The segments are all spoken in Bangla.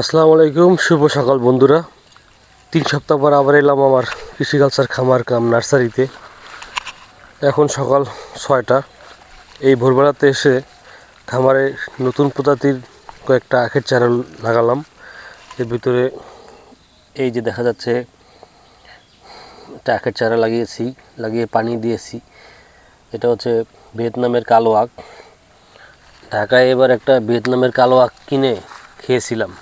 আসসালামু আলাইকুম, শুভ সকাল বন্ধুরা। তিন সপ্তাহ পর আবার এলাম আমার কৃষিকালচার খামার কাম নার্সারিতে। এখন সকাল ছয়টা। এই ভোরবেলাতে এসে খামারে নতুন প্রজাতির কয়েকটা আখের চারা লাগালাম। এর ভিতরে এই যে দেখা যাচ্ছে, একটা আখের চারা লাগিয়েছি, লাগিয়ে পানি দিয়েছি। এটা হচ্ছে ভিয়েতনামের কালো আখ। ঢাকায় এবার একটা ভিয়েতনামের কালো আখ কিনে খেয়েছিলাম।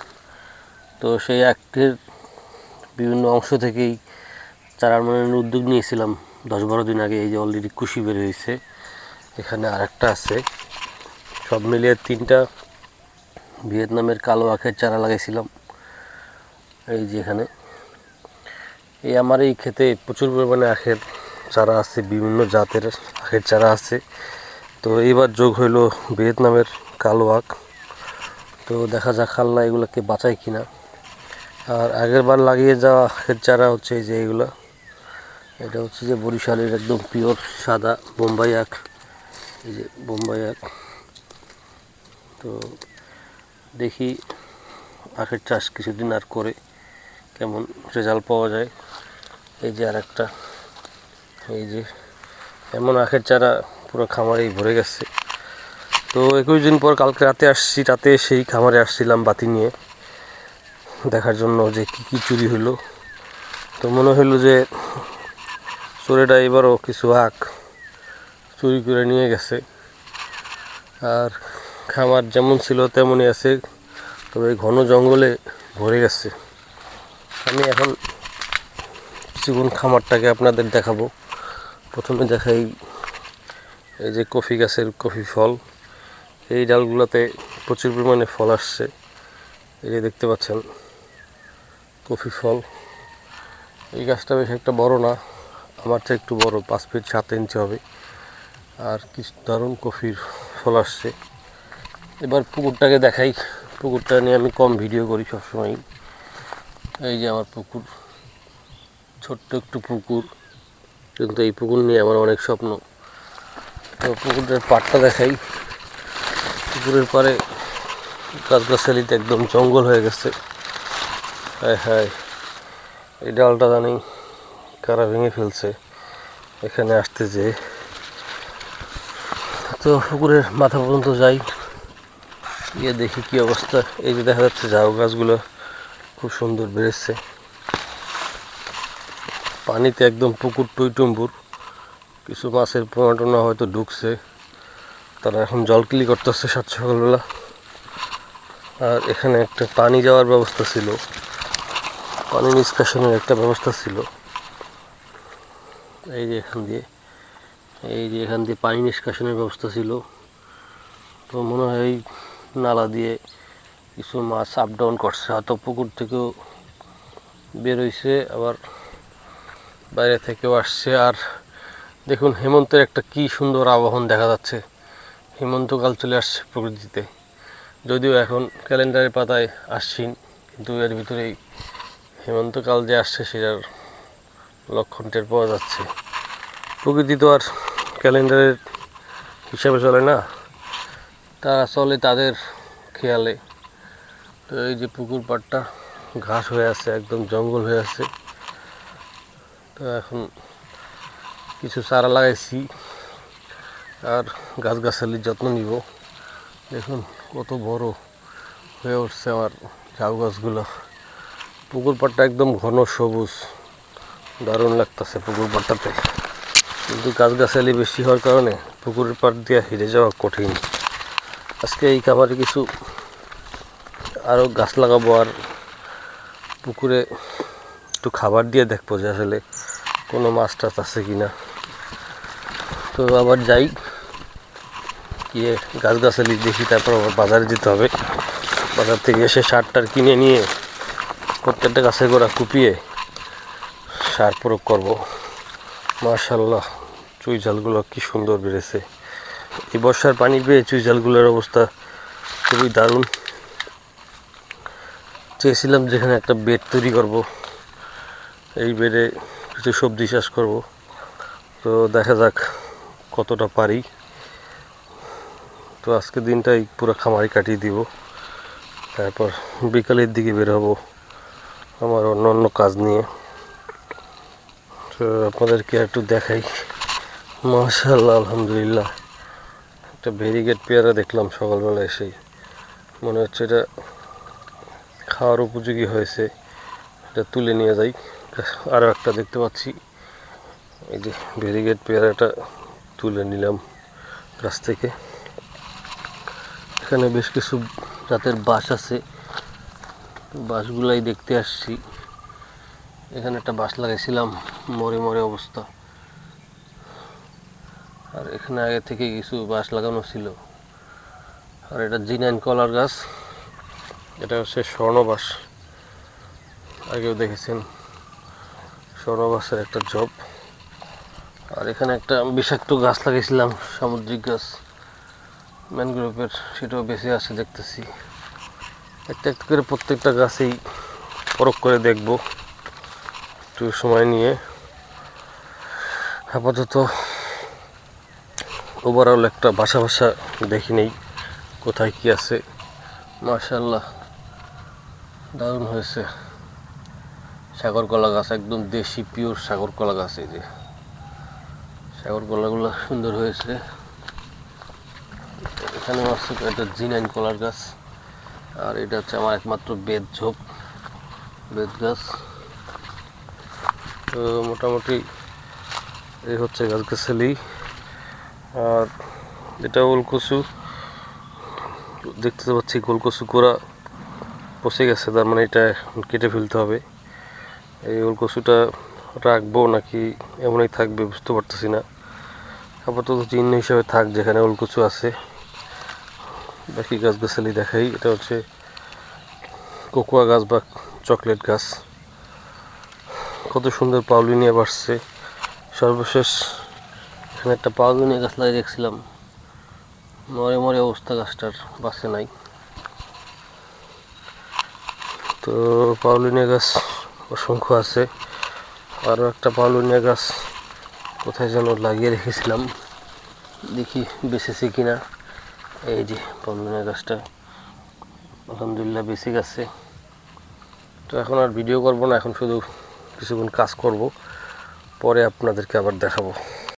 তো সেই আখটির বিভিন্ন অংশ থেকেই চারার মানের উদ্যোগ নিয়েছিলাম। দশ বারো দিন আগে এই যে অলরেডি কুশি বের হয়েছে। এখানে আরেকটা আছে। সব মিলিয়ে তিনটা ভিয়েতনামের কালো আখের চারা লাগাইছিলাম। এই যে এখানে। এই আমার এই ক্ষেতে প্রচুর পরিমাণে আখের চারা আছে, বিভিন্ন জাতের আখের চারা আছে। তো এইবার যোগ হইল ভিয়েতনামের কালো আখ। তো দেখা যাক আল্লাহ এগুলোকে বাঁচায় কিনা। আর আগের বার লাগিয়ে যাওয়া আখের চারা হচ্ছে এই যে এইগুলো। এটা হচ্ছে যে বরিশালের একদম পিওর সাদা বোম্বাই আখ। এই যে বোম্বাই আখ। তো দেখি আখের চাষ কিছুদিন আর করে কেমন রেজাল্ট পাওয়া যায়। এই যে আর একটা এই যে এমন আখের চারা পুরো খামারেই ভরে গেছে। তো একুশ দিন পর কালকে রাতে আসছি, রাতে সেই খামারে আসছিলাম বাতি নিয়ে। দেখার জন্য যে কি কি চুরি হলো তো মনে হলো যে চোরেটা এবারও কিছু আখ চুরি করে নিয়ে গেছে। আর খামার যেমন ছিল তেমনই আছে, তবে ঘন জঙ্গলে ভরে গেছে। আমি এখন কিছুক্ষণ খামারটাকে আপনাদের দেখাবো। প্রথমে দেখাই এই যে কফি গাছের কফি ফল। এই ডালগুলোতে প্রচুর পরিমাণে ফল আসছে। এই যে দেখতে পাচ্ছেন কফি ফল। এই গাছটা বেশ একটা বড় না, আমার চেয়ে একটু বড়, পাঁচ ফিট সাত ইঞ্চি হবে। আর কিছু দারুণ কফির ফল আসছে। এবার পুকুরটাকে দেখাই। পুকুরটা নিয়ে আমি কম ভিডিও করি সবসময় এই যে আমার পুকুর, ছোট্ট একটু পুকুর। কিন্তু এই পুকুর নিয়ে আমার অনেক স্বপ্ন। তো পুকুরের পাড়টা দেখাই। পুকুরের পাড়ে গাছগাছালিতে একদম জঙ্গল হয়ে গেছে। হ্যাঁ হ্যাঁ এই ডালটা জানি কারা ভেঙে ফেলছে। এখানে আসতে যে তো পুকুরের মাথা পর্যন্ত যাই, গিয়ে দেখি কি অবস্থা। এই যে দেখা যাচ্ছে ঝাউ গাছগুলো খুব সুন্দর বেড়েছে। পানিতে একদম পুকুর টুইটুম্বুর। কিছু মাছের পোনা টোনা হয়তো ঢুকছে। তারা এখন জল ক্লি করতেছে সাত সকালবেলা। আর এখানে একটা পানি যাওয়ার ব্যবস্থা ছিল। পানি নিষ্কাশনের একটা ব্যবস্থা ছিল। এই যে এখান দিয়ে, এই যে এখান দিয়ে পানি নিষ্কাশনের ব্যবস্থা ছিল। তো মনে হয় এই নালা দিয়ে কিছু মাছ আপ ডাউন করছে। হয়তো পুকুর থেকেও বের হয়েছে আবার বাইরে থেকেও আসছে। আর দেখুন, হেমন্তের একটা কি সুন্দর আবহন দেখা যাচ্ছে। হেমন্তকাল চলে আসছে প্রকৃতিতে। যদিও এখন ক্যালেন্ডারের পাতায় আসছিন কিন্তু এর ভিতরেই হেমন্তকাল যে আসছে সেটার লক্ষণ টের পাওয়া যাচ্ছে। প্রকৃতি তো আর ক্যালেন্ডারের হিসাবে চলে না। তারা চলে তাদের খেয়ালে। তো এই যে পুকুর পাড়টা ঘাস হয়ে আছে, একদম জঙ্গল হয়ে আছে। তো এখন কিছু চারা লাগাইছি আর গাছগাছালির যত্ন নিব। দেখুন কত বড় হয়ে উঠছে আমার ঝাউ গাছগুলো। পুকুর পাড়টা একদম ঘন সবুজ। দারুণ লাগতেছে পুকুর পাড়টাতে কিন্তু গাছগাছালি বেশি হওয়ার কারণে পুকুরের পাড় দিয়ে হেরে যাওয়া কঠিন। আজকে এই খাবারে কিছু আরও গাছ লাগাবো আর পুকুরে একটু খাবার দিয়ে দেখব যে আসলে কোনো মাছ টাছ আছে কি না। তো আবার যাই, গিয়ে গাছগাছালি দেখি, তারপর আবার বাজারে যেতে হবে। বাজার থেকে এসে সার টার কিনে নিয়ে প্রত্যেকটা গাছের গোড়া কুপিয়ে সার প্রয়োগ করব। মার্শাল্লাহ চুই ঝালগুলো কি সুন্দর বেড়েছে। এই বর্ষার পানি পেয়ে চুই ঝালগুলোর অবস্থা খুবই দারুণ। চেয়েছিলাম যেখানে একটা বেড তৈরি করব, এই বেডে কিছু সবজি চাষ করব। তো দেখা যাক কতটা পারি। তো আজকে দিনটাই পুরো খামারি কাটিয়ে দিব, তারপর বিকালের দিকে বের হব। আমার অন্য অন্য কাজ নিয়ে। তো আপনাদেরকে একটু দেখাই। মাশাল্লাহ আলহামদুলিল্লাহ। একটা ভেরিগেট পেয়ারা দেখলাম সকালবেলা এসেই। মনে হচ্ছে এটা খাওয়ার উপযোগী হয়েছে। এটা তুলে নিয়ে যাই। আরও একটা দেখতে পাচ্ছি। এই যে ভেরিগেট পেয়ারাটা তুলে নিলাম গাছ থেকে। এখানে বেশ কিছু জাতের বাস আছে। বাঁশগুলাই দেখতে আসছি। এখানে একটা বাঁশ লাগাইছিলাম, মরে মরে অবস্থা। আর এখানে আগে থেকে কিছু বাঁশ লাগানো ছিল। আর এটা জিনাইন কলার গাছ। এটা হচ্ছে স্বর্ণবাস আগেও দেখেছেন স্বর্ণবাসের একটা জব। আর এখানে একটা বিষাক্ত গাছ লাগিয়েছিলাম সামুদ্রিক গাছ। ম্যানগ্রোভের, সেটাও বেঁচে আছে দেখতেছি। একটা একটা করে প্রত্যেকটা গাছেই পরখ করে দেখব। একটু সময় নিয়ে। আপাতত ওভারঅল একটা বাসা বাসা দেখি নেই, কোথায় কি আছে। মাশাল্লাহ দারুণ হয়েছে। সাগর কলা গাছ, একদম দেশি পিওর সাগর কলা গাছ এই যে। সাগর কলাগুলো সুন্দর হয়েছে। এখানে আছে একটা জিনাইন কলার গাছ। আর এটা হচ্ছে আমার একমাত্র বেদ ঝোপ বেদ গাছ। তো মোটামুটি এই হচ্ছে গাছ গাছালি আর এটা ওলকচু। দেখতে পাচ্ছি গোলকচু গোড়া পচে গেছে, তার মানে এটা কেটে ফেলতে হবে। এই ওলকচুটা রাখব নাকি এমনই থাকবে বুঝতে পারতেছি না। আপাতত চিহ্ন হিসাবে থাক যেখানে ওলকচু আছে। বাকি গাছগাছালি দেখাই। এটা হচ্ছে কোকোয়া গাছ বা চকলেট গাছ। কত সুন্দর পাউলিনিয়া বাড়ছে। সর্বশেষ এখানে একটা পাউলিনিয়া গাছ লাগিয়ে দেখছিলাম মরে মরে অবস্থা গাছটার, বাঁচে নাই। তো পাউলিনিয়া গাছ অসংখ্য আছে। আরও একটা পাউলিনিয়া গাছ কোথায় যেন লাগিয়ে রেখেছিলাম। দেখি বেঁচেছে কিনা। এই যে পাউলিনিয়া গাছটা আলহামদুলিল্লাহ বেসিক আছে। তো এখন আর ভিডিও করব না, এখন শুধু কিছুক্ষণ কাজ করব। পরে আপনাদেরকে আবার দেখাবো।